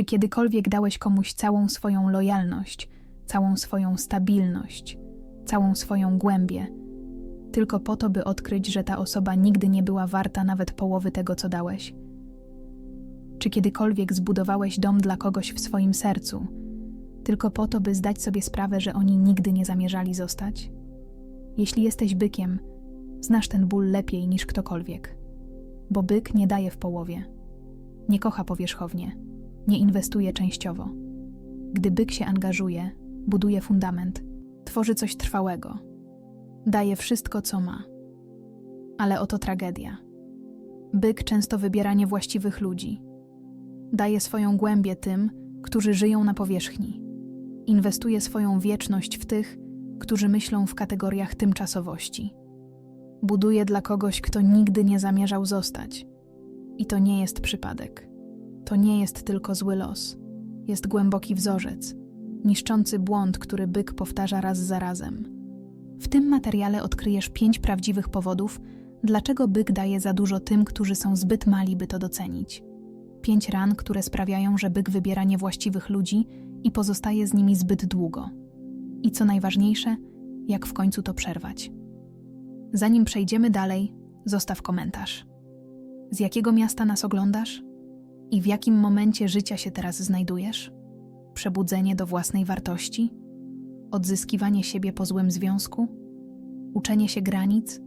Czy kiedykolwiek dałeś komuś całą swoją lojalność, całą swoją stabilność, całą swoją głębię, tylko po to, by odkryć, że ta osoba nigdy nie była warta nawet połowy tego, co dałeś? Czy kiedykolwiek zbudowałeś dom dla kogoś w swoim sercu, tylko po to, by zdać sobie sprawę, że oni nigdy nie zamierzali zostać? Jeśli jesteś bykiem, znasz ten ból lepiej niż ktokolwiek, bo byk nie daje w połowie, nie kocha powierzchownie, nie inwestuje częściowo. Gdy byk się angażuje, buduje fundament, tworzy coś trwałego, daje wszystko, co ma. Ale oto tragedia. Byk często wybiera niewłaściwych ludzi. Daje swoją głębię tym, którzy żyją na powierzchni. Inwestuje swoją wieczność w tych, którzy myślą w kategoriach tymczasowości. Buduje dla kogoś, kto nigdy nie zamierzał zostać. I to nie jest przypadek. To nie jest tylko zły los. Jest głęboki wzorzec, niszczący błąd, który byk powtarza raz za razem. W tym materiale odkryjesz pięć prawdziwych powodów, dlaczego byk daje za dużo tym, którzy są zbyt mali, by to docenić. Pięć ran, które sprawiają, że byk wybiera niewłaściwych ludzi i pozostaje z nimi zbyt długo. I co najważniejsze, jak w końcu to przerwać. Zanim przejdziemy dalej, zostaw komentarz. Z jakiego miasta nas oglądasz? I w jakim momencie życia się teraz znajdujesz? Przebudzenie do własnej wartości? Odzyskiwanie siebie po złym związku? Uczenie się granic?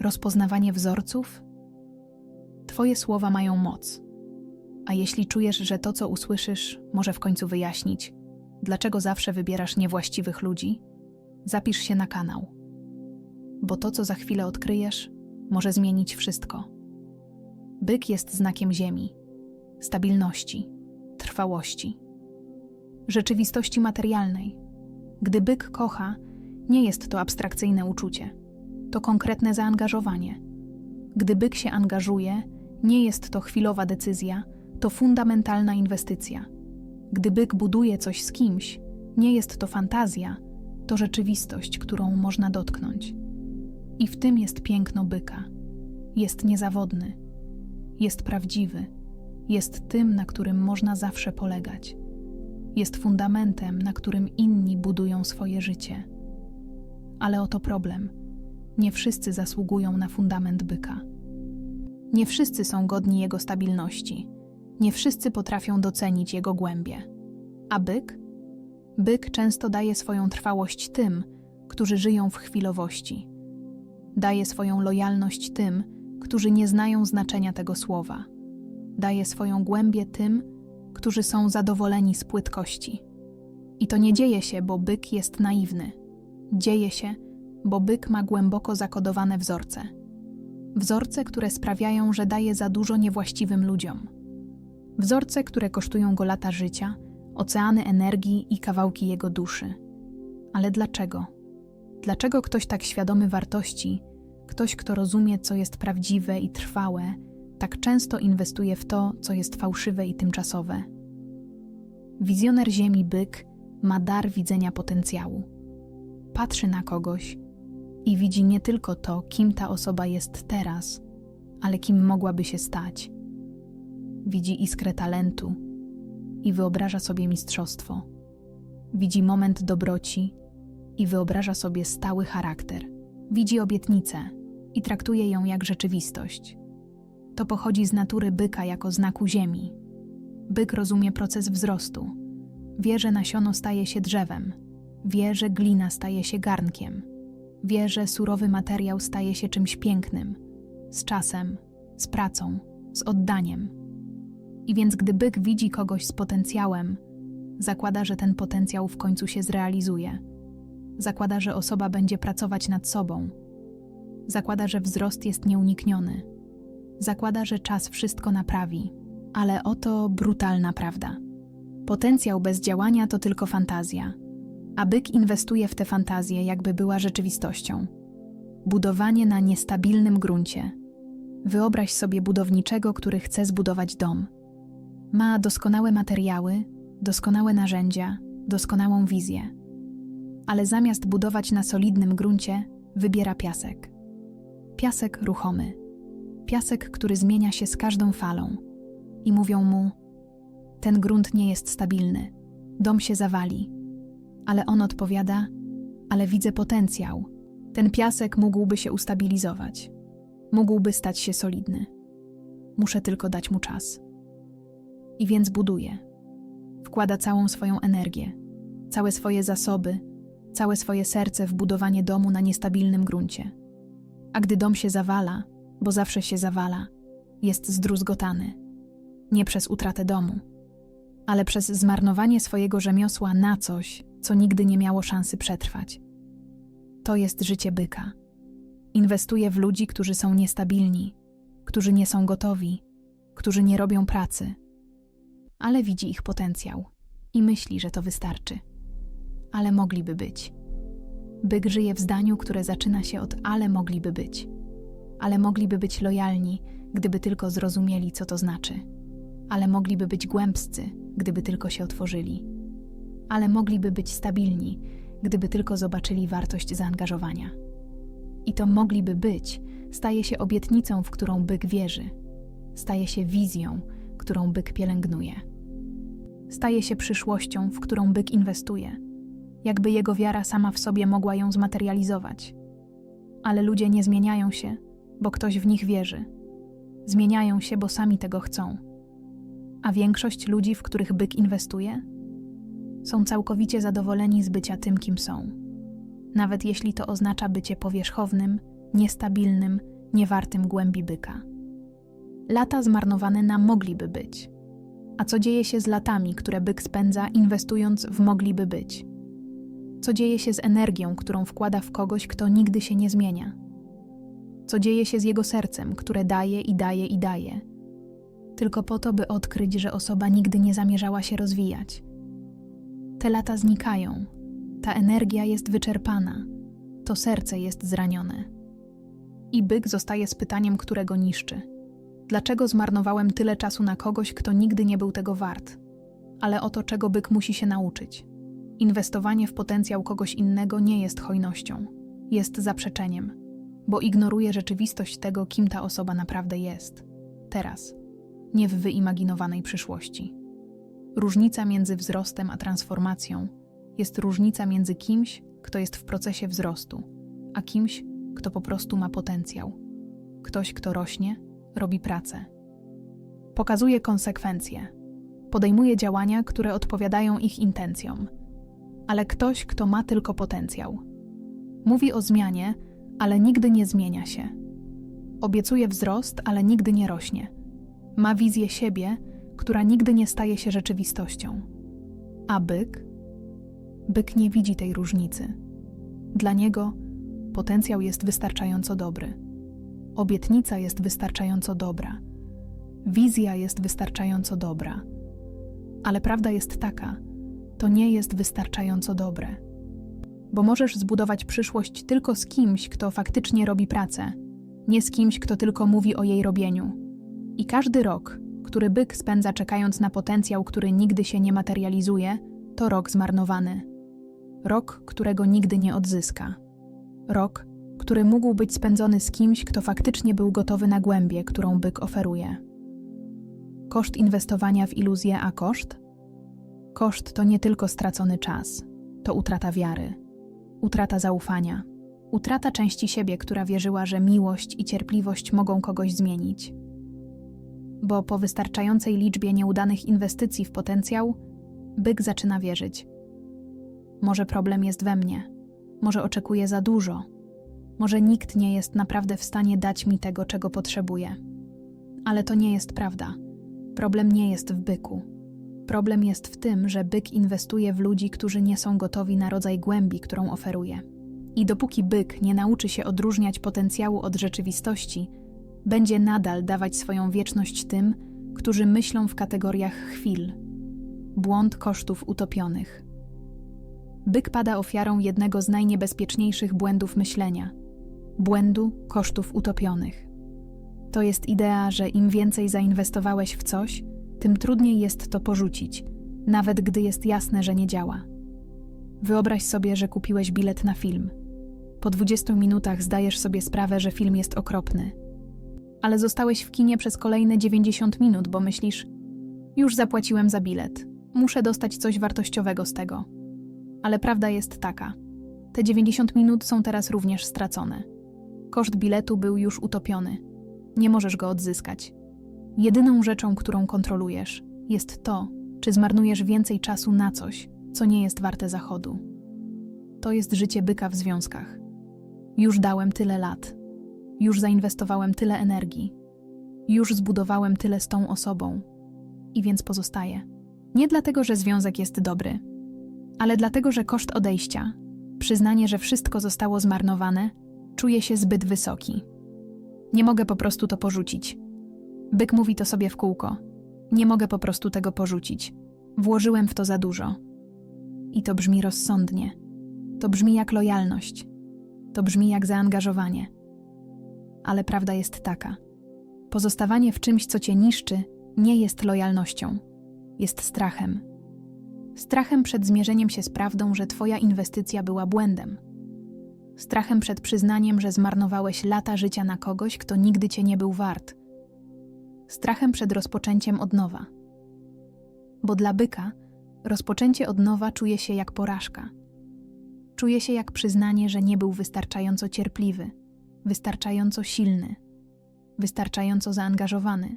Rozpoznawanie wzorców? Twoje słowa mają moc. A jeśli czujesz, że to, co usłyszysz, może w końcu wyjaśnić, dlaczego zawsze wybierasz niewłaściwych ludzi, zapisz się na kanał. Bo to, co za chwilę odkryjesz, może zmienić wszystko. Byk jest znakiem ziemi, stabilności, trwałości, rzeczywistości materialnej. Gdy byk kocha, nie jest to abstrakcyjne uczucie, to konkretne zaangażowanie. Gdy byk się angażuje, nie jest to chwilowa decyzja, to fundamentalna inwestycja. Gdy byk buduje coś z kimś, nie jest to fantazja, to rzeczywistość, którą można dotknąć. I w tym jest piękno byka. Jest niezawodny, jest prawdziwy, jest tym, na którym można zawsze polegać. Jest fundamentem, na którym inni budują swoje życie. Ale oto problem. Nie wszyscy zasługują na fundament byka. Nie wszyscy są godni jego stabilności. Nie wszyscy potrafią docenić jego głębie. A byk? Byk często daje swoją trwałość tym, którzy żyją w chwilowości. Daje swoją lojalność tym, którzy nie znają znaczenia tego słowa. Daje swoją głębię tym, którzy są zadowoleni z płytkości. I to nie dzieje się, bo byk jest naiwny. Dzieje się, bo byk ma głęboko zakodowane wzorce. Wzorce, które sprawiają, że daje za dużo niewłaściwym ludziom. Wzorce, które kosztują go lata życia, oceany energii i kawałki jego duszy. Ale dlaczego? Dlaczego ktoś tak świadomy wartości, ktoś, kto rozumie, co jest prawdziwe i trwałe, tak często inwestuje w to, co jest fałszywe i tymczasowe? Wizjoner Ziemi byk ma dar widzenia potencjału. Patrzy na kogoś i widzi nie tylko to, kim ta osoba jest teraz, ale kim mogłaby się stać. Widzi iskrę talentu i wyobraża sobie mistrzostwo. Widzi moment dobroci i wyobraża sobie stały charakter. Widzi obietnicę i traktuje ją jak rzeczywistość. To pochodzi z natury byka jako znaku ziemi. Byk rozumie proces wzrostu. Wie, że nasiono staje się drzewem. Wie, że glina staje się garnkiem. Wie, że surowy materiał staje się czymś pięknym. Z czasem, z pracą, z oddaniem. I więc gdy byk widzi kogoś z potencjałem, zakłada, że ten potencjał w końcu się zrealizuje. Zakłada, że osoba będzie pracować nad sobą. Zakłada, że wzrost jest nieunikniony. Zakłada, że czas wszystko naprawi. Ale oto brutalna prawda. Potencjał bez działania to tylko fantazja, a byk inwestuje w tę fantazję, jakby była rzeczywistością. Budowanie na niestabilnym gruncie. Wyobraź sobie budowniczego, który chce zbudować dom. Ma doskonałe materiały, doskonałe narzędzia, doskonałą wizję. Ale zamiast budować na solidnym gruncie, wybiera piasek. Piasek ruchomy. Piasek, który zmienia się z każdą falą. I mówią mu: Ten grunt nie jest stabilny. Dom się zawali. Ale on odpowiada: Ale widzę potencjał. Ten piasek mógłby się ustabilizować. Mógłby stać się solidny. Muszę tylko dać mu czas. I więc buduje. Wkłada całą swoją energię, całe swoje zasoby, całe swoje serce w budowanie domu na niestabilnym gruncie. A gdy dom się zawala, bo zawsze się zawala, jest zdruzgotany. Nie przez utratę domu, ale przez zmarnowanie swojego rzemiosła na coś, co nigdy nie miało szansy przetrwać. To jest życie byka. Inwestuje w ludzi, którzy są niestabilni, którzy nie są gotowi, którzy nie robią pracy, ale widzi ich potencjał i myśli, że to wystarczy. Ale mogliby być. Byk żyje w zdaniu, które zaczyna się od ale mogliby być. Ale mogliby być lojalni, gdyby tylko zrozumieli, co to znaczy. Ale mogliby być głębscy, gdyby tylko się otworzyli. Ale mogliby być stabilni, gdyby tylko zobaczyli wartość zaangażowania. I to mogliby być staje się obietnicą, w którą byk wierzy. Staje się wizją, którą byk pielęgnuje. Staje się przyszłością, w którą byk inwestuje, jakby jego wiara sama w sobie mogła ją zmaterializować. Ale ludzie nie zmieniają się, bo ktoś w nich wierzy. Zmieniają się, bo sami tego chcą. A większość ludzi, w których byk inwestuje, są całkowicie zadowoleni z bycia tym, kim są. Nawet jeśli to oznacza bycie powierzchownym, niestabilnym, niewartym głębi byka. Lata zmarnowane na mogliby być. A co dzieje się z latami, które byk spędza, inwestując w mogliby być? Co dzieje się z energią, którą wkłada w kogoś, kto nigdy się nie zmienia? Co dzieje się z jego sercem, które daje i daje i daje? Tylko po to, by odkryć, że osoba nigdy nie zamierzała się rozwijać. Te lata znikają, ta energia jest wyczerpana, to serce jest zranione. I byk zostaje z pytaniem, którego niszczy. Dlaczego zmarnowałem tyle czasu na kogoś, kto nigdy nie był tego wart? Ale oto czego byk musi się nauczyć. Inwestowanie w potencjał kogoś innego nie jest hojnością, jest zaprzeczeniem, bo ignoruje rzeczywistość tego, kim ta osoba naprawdę jest. Teraz, nie w wyimaginowanej przyszłości. Różnica między wzrostem a transformacją jest różnica między kimś, kto jest w procesie wzrostu, a kimś, kto po prostu ma potencjał. Ktoś, kto rośnie, robi pracę. Pokazuje konsekwencje. Podejmuje działania, które odpowiadają ich intencjom. Ale ktoś, kto ma tylko potencjał. Mówi o zmianie, ale nigdy nie zmienia się. Obiecuje wzrost, ale nigdy nie rośnie. Ma wizję siebie, która nigdy nie staje się rzeczywistością. A byk? Byk nie widzi tej różnicy. Dla niego potencjał jest wystarczająco dobry. Obietnica jest wystarczająco dobra. Wizja jest wystarczająco dobra. Ale prawda jest taka: to nie jest wystarczająco dobre. Bo możesz zbudować przyszłość tylko z kimś, kto faktycznie robi pracę, nie z kimś, kto tylko mówi o jej robieniu. I każdy rok, który byk spędza czekając na potencjał, który nigdy się nie materializuje, to rok zmarnowany. Rok, którego nigdy nie odzyska. Rok, który mógł być spędzony z kimś, kto faktycznie był gotowy na głębię, którą byk oferuje. Koszt inwestowania w iluzję, a koszt? Koszt to nie tylko stracony czas, to utrata wiary, utrata zaufania, utrata części siebie, która wierzyła, że miłość i cierpliwość mogą kogoś zmienić. Bo po wystarczającej liczbie nieudanych inwestycji w potencjał, byk zaczyna wierzyć. Może problem jest we mnie, może oczekuję za dużo może nikt nie jest naprawdę w stanie dać mi tego, czego potrzebuję. Ale to nie jest prawda. Problem nie jest w byku. Problem jest w tym, że byk inwestuje w ludzi, którzy nie są gotowi na rodzaj głębi, którą oferuje. I dopóki byk nie nauczy się odróżniać potencjału od rzeczywistości, będzie nadal dawać swoją wieczność tym, którzy myślą w kategoriach chwil. Błąd kosztów utopionych. Byk pada ofiarą jednego z najniebezpieczniejszych błędów myślenia – błędu kosztów utopionych. To jest idea, że im więcej zainwestowałeś w coś, tym trudniej jest to porzucić, nawet gdy jest jasne, że nie działa. Wyobraź sobie, że kupiłeś bilet na film. Po 20 minutach zdajesz sobie sprawę, że film jest okropny. Ale zostałeś w kinie przez kolejne 90 minut, bo myślisz: Już zapłaciłem za bilet. Muszę dostać coś wartościowego z tego. Ale prawda jest taka. Te 90 minut są teraz również stracone. Koszt biletu był już utopiony. Nie możesz go odzyskać. Jedyną rzeczą, którą kontrolujesz, jest to, czy zmarnujesz więcej czasu na coś, co nie jest warte zachodu. To jest życie byka w związkach. Już dałem tyle lat. Już zainwestowałem tyle energii. Już zbudowałem tyle z tą osobą. I więc pozostaje. Nie dlatego, że związek jest dobry, ale dlatego, że koszt odejścia, przyznanie, że wszystko zostało zmarnowane, czuje się zbyt wysoki. Nie mogę po prostu to porzucić. Byk mówi to sobie w kółko. Nie mogę po prostu tego porzucić. Włożyłem w to za dużo. I to brzmi rozsądnie. To brzmi jak lojalność. To brzmi jak zaangażowanie. Ale prawda jest taka: pozostawanie w czymś, co cię niszczy, nie jest lojalnością, jest strachem. Strachem przed zmierzeniem się z prawdą, że twoja inwestycja była błędem. Strachem przed przyznaniem, że zmarnowałeś lata życia na kogoś, kto nigdy cię nie był wart. Strachem przed rozpoczęciem od nowa. Bo dla byka rozpoczęcie od nowa czuje się jak porażka. Czuje się jak przyznanie, że nie był wystarczająco cierpliwy, wystarczająco silny, wystarczająco zaangażowany.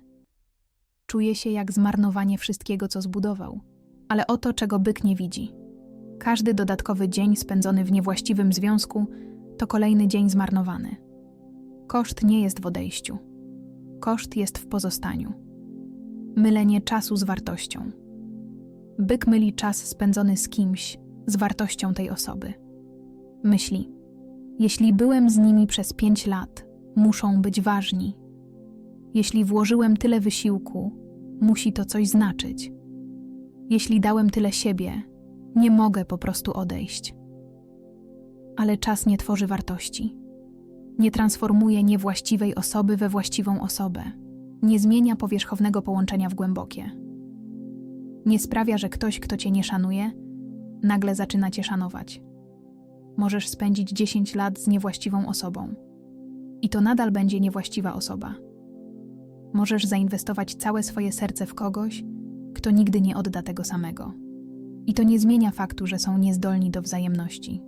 Czuje się jak zmarnowanie wszystkiego, co zbudował. Ale oto, czego byk nie widzi. Każdy dodatkowy dzień spędzony w niewłaściwym związku to kolejny dzień zmarnowany. Koszt nie jest w odejściu. Koszt jest w pozostaniu. Mylenie czasu z wartością. Byk myli czas spędzony z kimś z wartością tej osoby. Myśli: Jeśli byłem z nimi przez pięć lat, muszą być ważni. Jeśli włożyłem tyle wysiłku, musi to coś znaczyć. Jeśli dałem tyle siebie, nie mogę po prostu odejść. Ale czas nie tworzy wartości. Nie transformuje niewłaściwej osoby we właściwą osobę. Nie zmienia powierzchownego połączenia w głębokie. Nie sprawia, że ktoś, kto cię nie szanuje, nagle zaczyna cię szanować. Możesz spędzić 10 lat z niewłaściwą osobą. I to nadal będzie niewłaściwa osoba. Możesz zainwestować całe swoje serce w kogoś, kto nigdy nie odda tego samego. I to nie zmienia faktu, że są niezdolni do wzajemności.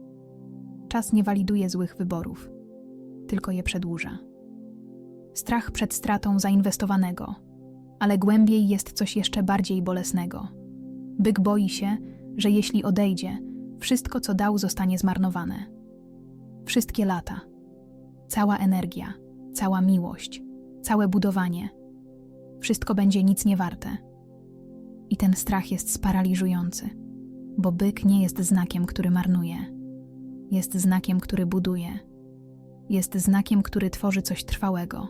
Czas nie waliduje złych wyborów, tylko je przedłuża. Strach przed stratą zainwestowanego, ale głębiej jest coś jeszcze bardziej bolesnego. Byk boi się, że jeśli odejdzie, wszystko co dał zostanie zmarnowane. Wszystkie lata, cała energia, cała miłość, całe budowanie wszystko będzie nic nie warte. I ten strach jest sparaliżujący, bo byk nie jest znakiem, który marnuje. Jest znakiem, który buduje. Jest znakiem, który tworzy coś trwałego.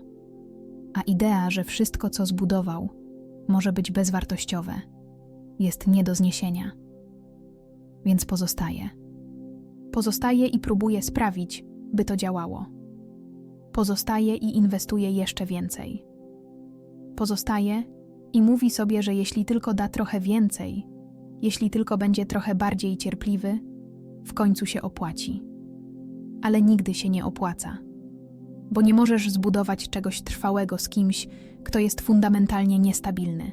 A idea, że wszystko, co zbudował, może być bezwartościowe, jest nie do zniesienia. Więc pozostaje. Pozostaje i próbuje sprawić, by to działało. Pozostaje i inwestuje jeszcze więcej. Pozostaje i mówi sobie, że jeśli tylko da trochę więcej, jeśli tylko będzie trochę bardziej cierpliwy, w końcu się opłaci. Ale nigdy się nie opłaca, bo nie możesz zbudować czegoś trwałego z kimś, kto jest fundamentalnie niestabilny.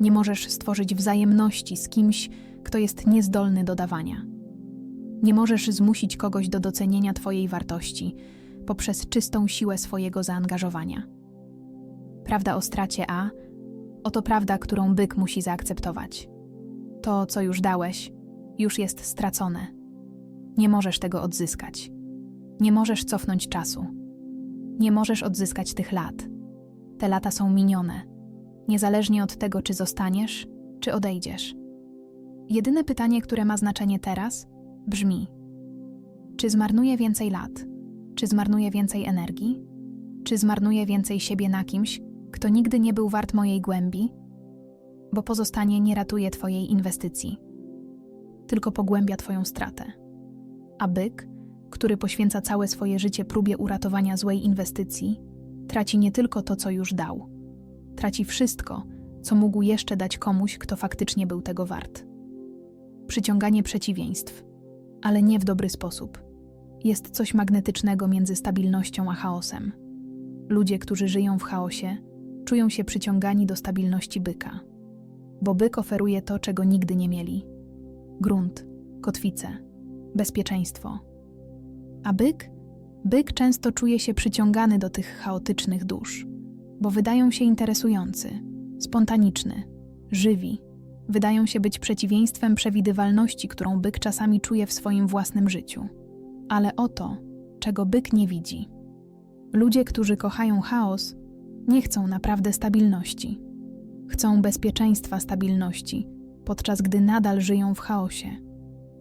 Nie możesz stworzyć wzajemności z kimś, kto jest niezdolny do dawania. Nie możesz zmusić kogoś do docenienia Twojej wartości poprzez czystą siłę swojego zaangażowania. Prawda o stracie A oto prawda, którą byk musi zaakceptować. To, co już dałeś, już jest stracone. Nie możesz tego odzyskać. Nie możesz cofnąć czasu. Nie możesz odzyskać tych lat. Te lata są minione, niezależnie od tego, czy zostaniesz, czy odejdziesz. Jedyne pytanie, które ma znaczenie teraz, brzmi: czy zmarnuję więcej lat? Czy zmarnuję więcej energii? Czy zmarnuję więcej siebie na kimś, kto nigdy nie był wart mojej głębi? Bo pozostanie nie ratuje Twojej inwestycji, tylko pogłębia Twoją stratę. A byk, który poświęca całe swoje życie próbie uratowania złej inwestycji, traci nie tylko to, co już dał, traci wszystko, co mógł jeszcze dać komuś, kto faktycznie był tego wart. Przyciąganie przeciwieństw, ale nie w dobry sposób. Jest coś magnetycznego między stabilnością a chaosem. Ludzie, którzy żyją w chaosie, czują się przyciągani do stabilności byka. bo byk oferuje to, czego nigdy nie mieli: grunt, kotwicę, bezpieczeństwo. A byk? Byk często czuje się przyciągany do tych chaotycznych dusz, bo wydają się interesujący, spontaniczny, żywi. Wydają się być przeciwieństwem przewidywalności, którą byk czasami czuje w swoim własnym życiu. Ale oto, czego byk nie widzi. Ludzie, którzy kochają chaos, nie chcą naprawdę stabilności. Chcą bezpieczeństwa stabilności, podczas gdy nadal żyją w chaosie.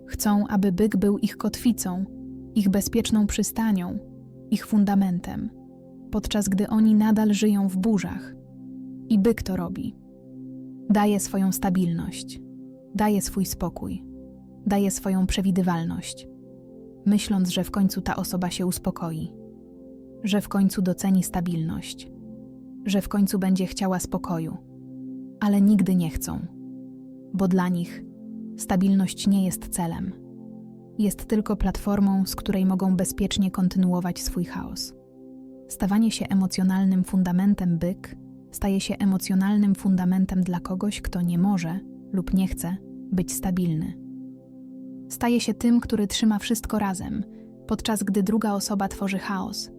Chcą, aby byk był ich kotwicą, ich bezpieczną przystanią, ich fundamentem, podczas gdy oni nadal żyją w burzach. I byk to robi. Daje swoją stabilność, daje swój spokój, daje swoją przewidywalność, myśląc, że w końcu ta osoba się uspokoi, że w końcu doceni stabilność, że w końcu będzie chciała spokoju, ale nigdy nie chcą, bo dla nich stabilność nie jest celem. Jest tylko platformą, z której mogą bezpiecznie kontynuować swój chaos. Stawanie się emocjonalnym fundamentem byk staje się emocjonalnym fundamentem dla kogoś, kto nie może lub nie chce być stabilny. Staje się tym, który trzyma wszystko razem, podczas gdy druga osoba tworzy chaos.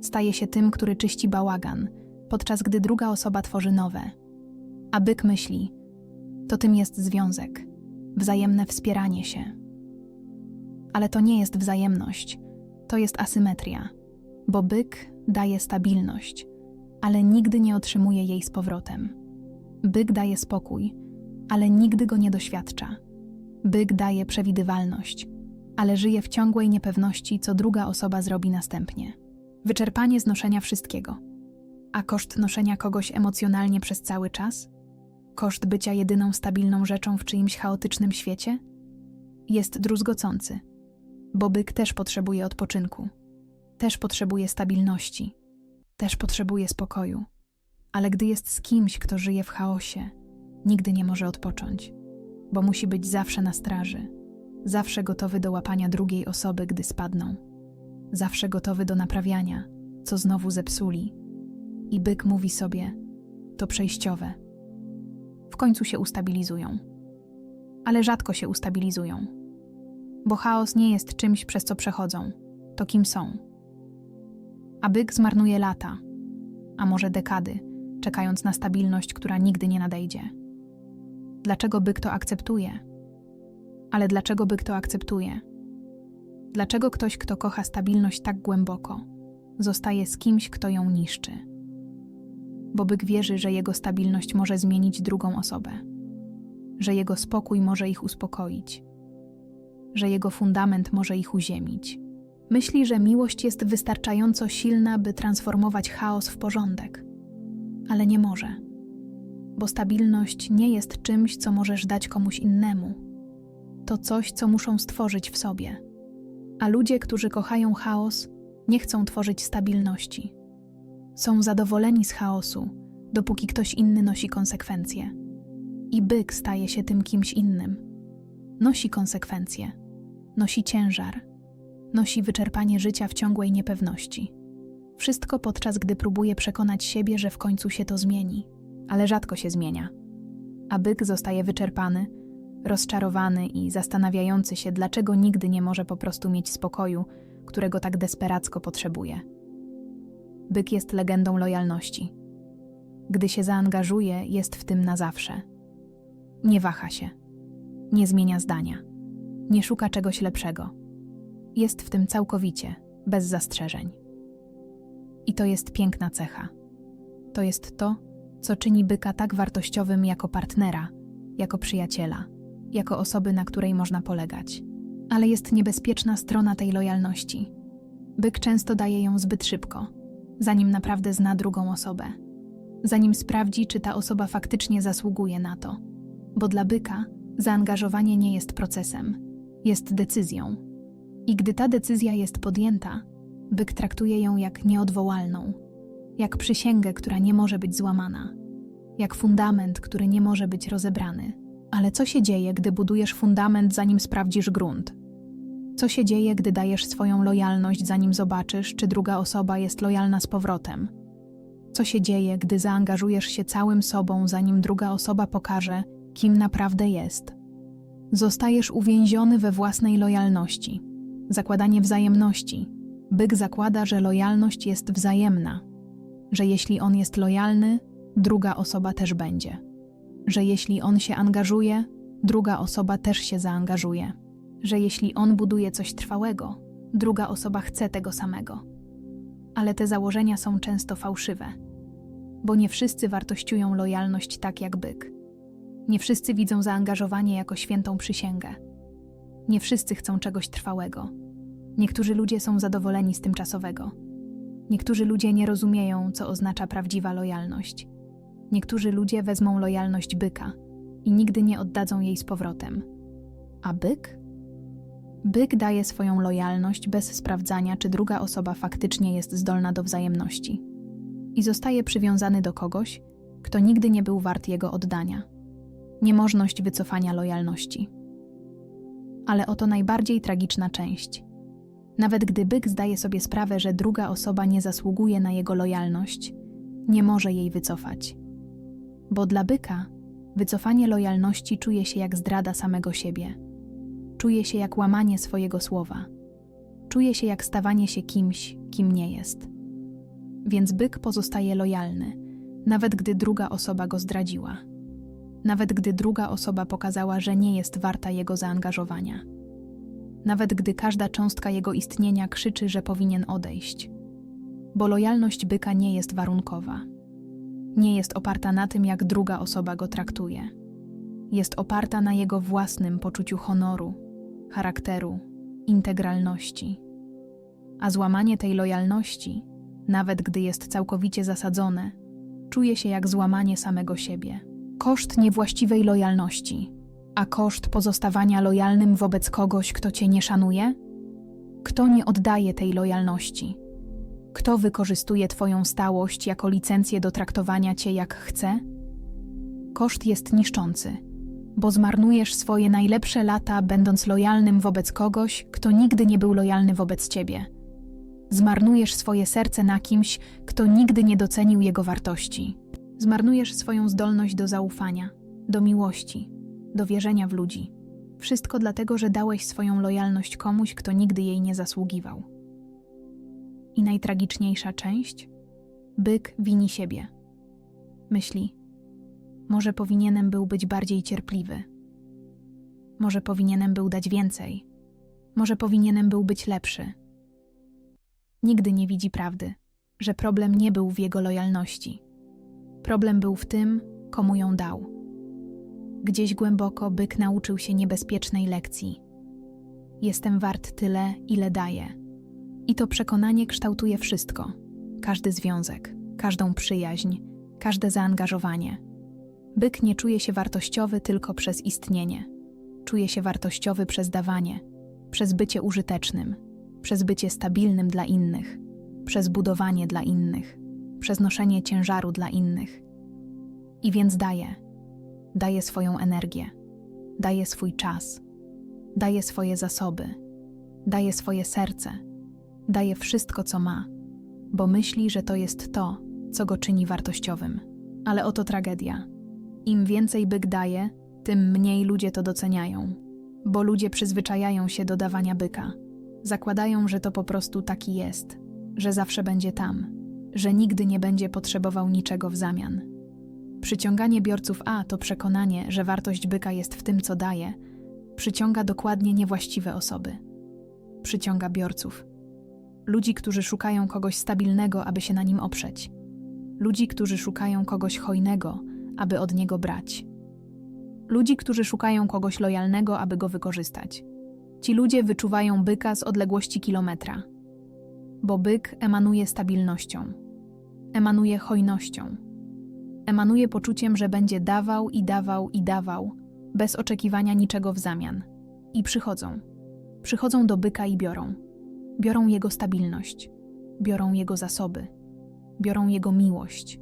Staje się tym, który czyści bałagan, podczas gdy druga osoba tworzy nowe. A byk myśli: to tym jest związek, wzajemne wspieranie się. Ale to nie jest wzajemność, to jest asymetria, bo byk daje stabilność ale nigdy nie otrzymuje jej z powrotem. Byk daje spokój, ale nigdy go nie doświadcza. Byk daje przewidywalność, ale żyje w ciągłej niepewności, co druga osoba zrobi następnie. Wyczerpanie znoszenia wszystkiego. A koszt noszenia kogoś emocjonalnie przez cały czas? Koszt bycia jedyną stabilną rzeczą w czyimś chaotycznym świecie? Jest druzgocący, bo byk też potrzebuje odpoczynku, też potrzebuje stabilności też potrzebuje spokoju, ale gdy jest z kimś, kto żyje w chaosie, nigdy nie może odpocząć, bo musi być zawsze na straży, zawsze gotowy do łapania drugiej osoby, gdy spadną, zawsze gotowy do naprawiania, co znowu zepsuli. I byk mówi sobie: To przejściowe. W końcu się ustabilizują. Ale rzadko się ustabilizują, bo chaos nie jest czymś, przez co przechodzą, to kim są a byk zmarnuje lata, a może dekady, czekając na stabilność, która nigdy nie nadejdzie. Dlaczego byk to akceptuje? Ale dlaczego byk to akceptuje? Dlaczego ktoś, kto kocha stabilność tak głęboko, zostaje z kimś, kto ją niszczy? Bo byk wierzy, że jego stabilność może zmienić drugą osobę, że jego spokój może ich uspokoić, że jego fundament może ich uziemić Myśli, że miłość jest wystarczająco silna, by transformować chaos w porządek, ale nie może, bo stabilność nie jest czymś, co możesz dać komuś innemu. To coś, co muszą stworzyć w sobie. A ludzie, którzy kochają chaos, nie chcą tworzyć stabilności. Są zadowoleni z chaosu, dopóki ktoś inny nosi konsekwencje. I byk staje się tym kimś innym. Nosi konsekwencje, nosi ciężar nosi wyczerpanie życia w ciągłej niepewności. Wszystko podczas gdy próbuje przekonać siebie, że w końcu się to zmieni, ale rzadko się zmienia. A byk zostaje wyczerpany, rozczarowany i zastanawiający się, dlaczego nigdy nie może po prostu mieć spokoju, którego tak desperacko potrzebuje. Byk jest legendą lojalności. Gdy się zaangażuje, jest w tym na zawsze. Nie waha się, nie zmienia zdania, nie szuka czegoś lepszego jest w tym całkowicie, bez zastrzeżeń. I to jest piękna cecha. To jest to, co czyni byka tak wartościowym jako partnera, jako przyjaciela, jako osoby, na której można polegać. Ale jest niebezpieczna strona tej lojalności. Byk często daje ją zbyt szybko, zanim naprawdę zna drugą osobę, zanim sprawdzi, czy ta osoba faktycznie zasługuje na to. Bo dla byka zaangażowanie nie jest procesem, jest decyzją i gdy ta decyzja jest podjęta, byk traktuje ją jak nieodwołalną, jak przysięgę, która nie może być złamana, jak fundament, który nie może być rozebrany. Ale co się dzieje, gdy budujesz fundament, zanim sprawdzisz grunt? Co się dzieje, gdy dajesz swoją lojalność, zanim zobaczysz, czy druga osoba jest lojalna z powrotem? Co się dzieje, gdy zaangażujesz się całym sobą, zanim druga osoba pokaże, kim naprawdę jest? Zostajesz uwięziony we własnej lojalności. Zakładanie wzajemności. Byk zakłada, że lojalność jest wzajemna, że jeśli on jest lojalny, druga osoba też będzie, że jeśli on się angażuje, druga osoba też się zaangażuje, że jeśli on buduje coś trwałego, druga osoba chce tego samego. Ale te założenia są często fałszywe, bo nie wszyscy wartościują lojalność tak jak byk. Nie wszyscy widzą zaangażowanie jako świętą przysięgę. Nie wszyscy chcą czegoś trwałego. Niektórzy ludzie są zadowoleni z tymczasowego. Niektórzy ludzie nie rozumieją, co oznacza prawdziwa lojalność. Niektórzy ludzie wezmą lojalność byka i nigdy nie oddadzą jej z powrotem. A byk? Byk daje swoją lojalność bez sprawdzania, czy druga osoba faktycznie jest zdolna do wzajemności. I zostaje przywiązany do kogoś, kto nigdy nie był wart jego oddania. Niemożność wycofania lojalności. Ale oto najbardziej tragiczna część. Nawet gdy byk zdaje sobie sprawę, że druga osoba nie zasługuje na jego lojalność, nie może jej wycofać. Bo dla byka wycofanie lojalności czuje się jak zdrada samego siebie. Czuje się jak łamanie swojego słowa. Czuje się jak stawanie się kimś, kim nie jest. Więc byk pozostaje lojalny, nawet gdy druga osoba go zdradziła. Nawet gdy druga osoba pokazała, że nie jest warta jego zaangażowania. Nawet gdy każda cząstka jego istnienia krzyczy, że powinien odejść. Bo lojalność byka nie jest warunkowa. Nie jest oparta na tym, jak druga osoba go traktuje. Jest oparta na jego własnym poczuciu honoru, charakteru, integralności. A złamanie tej lojalności, nawet gdy jest całkowicie zasadzone, czuje się jak złamanie samego siebie. Koszt niewłaściwej lojalności, a koszt pozostawania lojalnym wobec kogoś, kto cię nie szanuje? Kto nie oddaje tej lojalności? Kto wykorzystuje Twoją stałość jako licencję do traktowania Cię jak chce? Koszt jest niszczący, bo zmarnujesz swoje najlepsze lata, będąc lojalnym wobec kogoś, kto nigdy nie był lojalny wobec Ciebie. Zmarnujesz swoje serce na kimś, kto nigdy nie docenił jego wartości. Zmarnujesz swoją zdolność do zaufania, do miłości, do wierzenia w ludzi. Wszystko dlatego, że dałeś swoją lojalność komuś, kto nigdy jej nie zasługiwał. I najtragiczniejsza część? Byk wini siebie. Myśli: Może powinienem był być bardziej cierpliwy. Może powinienem był dać więcej. Może powinienem był być lepszy. Nigdy nie widzi prawdy, że problem nie był w jego lojalności. Problem był w tym, komu ją dał. Gdzieś głęboko byk nauczył się niebezpiecznej lekcji. Jestem wart tyle, ile daję. I to przekonanie kształtuje wszystko: każdy związek, każdą przyjaźń, każde zaangażowanie. Byk nie czuje się wartościowy tylko przez istnienie. Czuje się wartościowy przez dawanie, przez bycie użytecznym, przez bycie stabilnym dla innych, przez budowanie dla innych, przez noszenie ciężaru dla innych. I więc daje. Daje swoją energię, daje swój czas, daje swoje zasoby, daje swoje serce daje wszystko, co ma, bo myśli, że to jest to, co go czyni wartościowym. Ale oto tragedia. Im więcej byk daje, tym mniej ludzie to doceniają, bo ludzie przyzwyczajają się do dawania byka. Zakładają, że to po prostu taki jest, że zawsze będzie tam, że nigdy nie będzie potrzebował niczego w zamian. Przyciąganie biorców A to przekonanie, że wartość byka jest w tym, co daje, przyciąga dokładnie niewłaściwe osoby. Przyciąga biorców ludzi, którzy szukają kogoś stabilnego, aby się na nim oprzeć, ludzi, którzy szukają kogoś hojnego, aby od niego brać, ludzi, którzy szukają kogoś lojalnego, aby go wykorzystać. Ci ludzie wyczuwają byka z odległości kilometra, bo byk emanuje stabilnością, emanuje hojnością, emanuje poczuciem, że będzie dawał i dawał i dawał, bez oczekiwania niczego w zamian. I przychodzą. Przychodzą do byka i biorą biorą jego stabilność, biorą jego zasoby, biorą jego miłość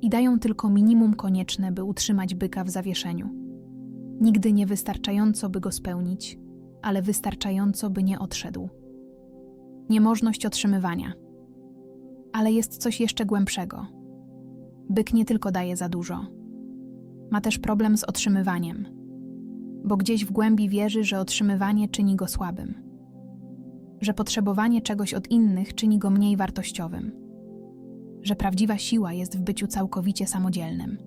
i dają tylko minimum konieczne, by utrzymać byka w zawieszeniu. Nigdy nie wystarczająco, by go spełnić, ale wystarczająco, by nie odszedł. Niemożność otrzymywania. Ale jest coś jeszcze głębszego. byk nie tylko daje za dużo. Ma też problem z otrzymywaniem, bo gdzieś w głębi wierzy, że otrzymywanie czyni go słabym, że potrzebowanie czegoś od innych czyni go mniej wartościowym, że prawdziwa siła jest w byciu całkowicie samodzielnym.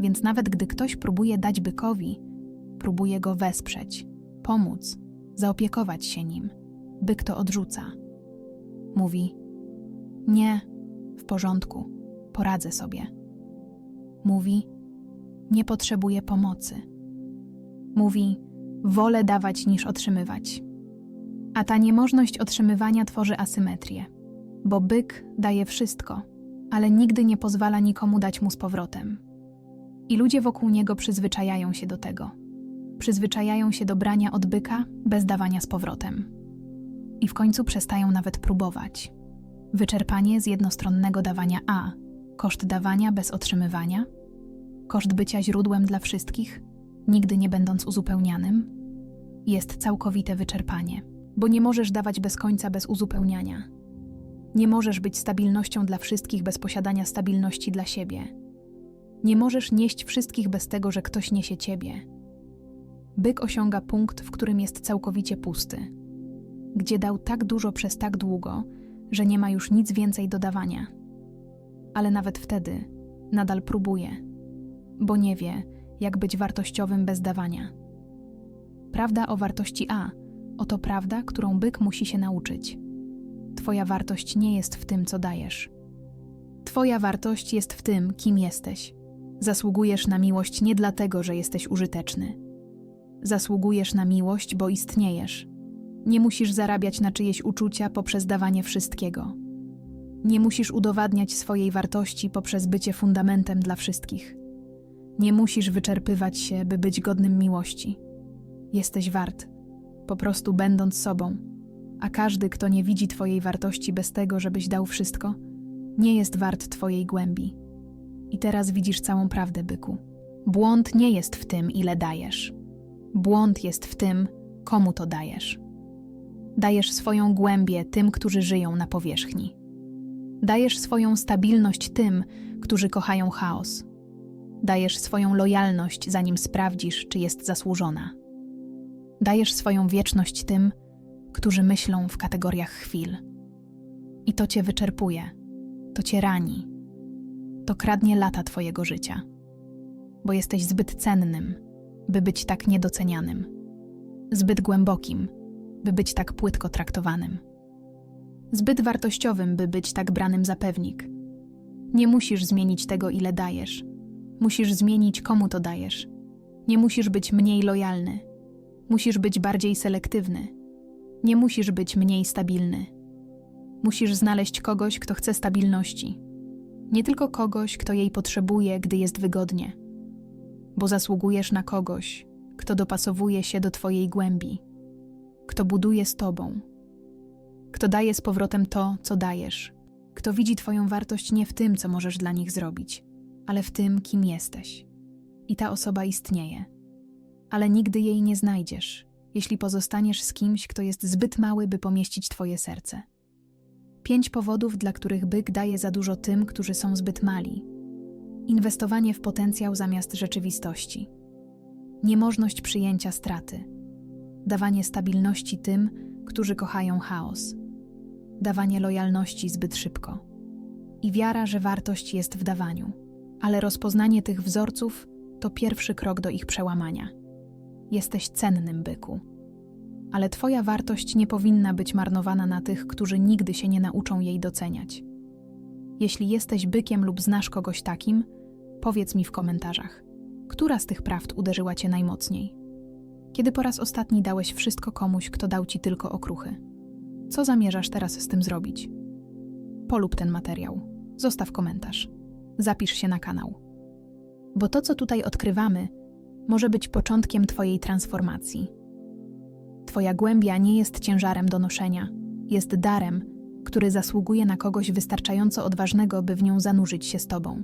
Więc nawet gdy ktoś próbuje dać bykowi, próbuje go wesprzeć, pomóc, zaopiekować się nim, byk to odrzuca. Mówi: Nie, w porządku, poradzę sobie. Mówi: Nie potrzebuję pomocy. Mówi: Wolę dawać niż otrzymywać. A ta niemożność otrzymywania tworzy asymetrię, bo byk daje wszystko, ale nigdy nie pozwala nikomu dać mu z powrotem. I ludzie wokół niego przyzwyczajają się do tego. Przyzwyczajają się do brania od byka bez dawania z powrotem. I w końcu przestają nawet próbować. Wyczerpanie z jednostronnego dawania A, koszt dawania bez otrzymywania, koszt bycia źródłem dla wszystkich, nigdy nie będąc uzupełnianym, jest całkowite wyczerpanie, bo nie możesz dawać bez końca bez uzupełniania. Nie możesz być stabilnością dla wszystkich bez posiadania stabilności dla siebie. Nie możesz nieść wszystkich bez tego, że ktoś niesie ciebie. Byk osiąga punkt, w którym jest całkowicie pusty, gdzie dał tak dużo przez tak długo, że nie ma już nic więcej do dawania. Ale nawet wtedy nadal próbuje, bo nie wie, jak być wartościowym bez dawania. Prawda o wartości A oto prawda, którą byk musi się nauczyć. Twoja wartość nie jest w tym, co dajesz. Twoja wartość jest w tym, kim jesteś. Zasługujesz na miłość nie dlatego, że jesteś użyteczny. Zasługujesz na miłość, bo istniejesz. Nie musisz zarabiać na czyjeś uczucia poprzez dawanie wszystkiego. Nie musisz udowadniać swojej wartości poprzez bycie fundamentem dla wszystkich. Nie musisz wyczerpywać się, by być godnym miłości. Jesteś wart, po prostu będąc sobą. A każdy, kto nie widzi Twojej wartości bez tego, żebyś dał wszystko, nie jest wart Twojej głębi. I teraz widzisz całą prawdę, byku. Błąd nie jest w tym, ile dajesz. Błąd jest w tym, komu to dajesz. Dajesz swoją głębię tym, którzy żyją na powierzchni. Dajesz swoją stabilność tym, którzy kochają chaos. Dajesz swoją lojalność, zanim sprawdzisz, czy jest zasłużona. Dajesz swoją wieczność tym, którzy myślą w kategoriach chwil. I to cię wyczerpuje, to cię rani, to kradnie lata twojego życia, bo jesteś zbyt cennym, by być tak niedocenianym, zbyt głębokim, by być tak płytko traktowanym, zbyt wartościowym, by być tak branym za pewnik. Nie musisz zmienić tego, ile dajesz. Musisz zmienić, komu to dajesz. Nie musisz być mniej lojalny. Musisz być bardziej selektywny. Nie musisz być mniej stabilny. Musisz znaleźć kogoś, kto chce stabilności. Nie tylko kogoś, kto jej potrzebuje, gdy jest wygodnie. Bo zasługujesz na kogoś, kto dopasowuje się do Twojej głębi, kto buduje z Tobą, kto daje z powrotem to, co dajesz, kto widzi Twoją wartość nie w tym, co możesz dla nich zrobić, ale w tym, kim jesteś. I ta osoba istnieje. Ale nigdy jej nie znajdziesz, jeśli pozostaniesz z kimś, kto jest zbyt mały, by pomieścić Twoje serce. Pięć powodów, dla których byk daje za dużo tym, którzy są zbyt mali. Inwestowanie w potencjał zamiast rzeczywistości. Niemożność przyjęcia straty. Dawanie stabilności tym, którzy kochają chaos. Dawanie lojalności zbyt szybko. I wiara, że wartość jest w dawaniu. Ale rozpoznanie tych wzorców to pierwszy krok do ich przełamania. Jesteś cennym byku ale Twoja wartość nie powinna być marnowana na tych, którzy nigdy się nie nauczą jej doceniać. Jeśli jesteś bykiem lub znasz kogoś takim, powiedz mi w komentarzach, która z tych prawd uderzyła Cię najmocniej? Kiedy po raz ostatni dałeś wszystko komuś, kto dał Ci tylko okruchy? Co zamierzasz teraz z tym zrobić? Polub ten materiał, zostaw komentarz, zapisz się na kanał. Bo to, co tutaj odkrywamy, może być początkiem Twojej transformacji Twoja głębia nie jest ciężarem do noszenia, jest darem, który zasługuje na kogoś wystarczająco odważnego, by w nią zanurzyć się z Tobą.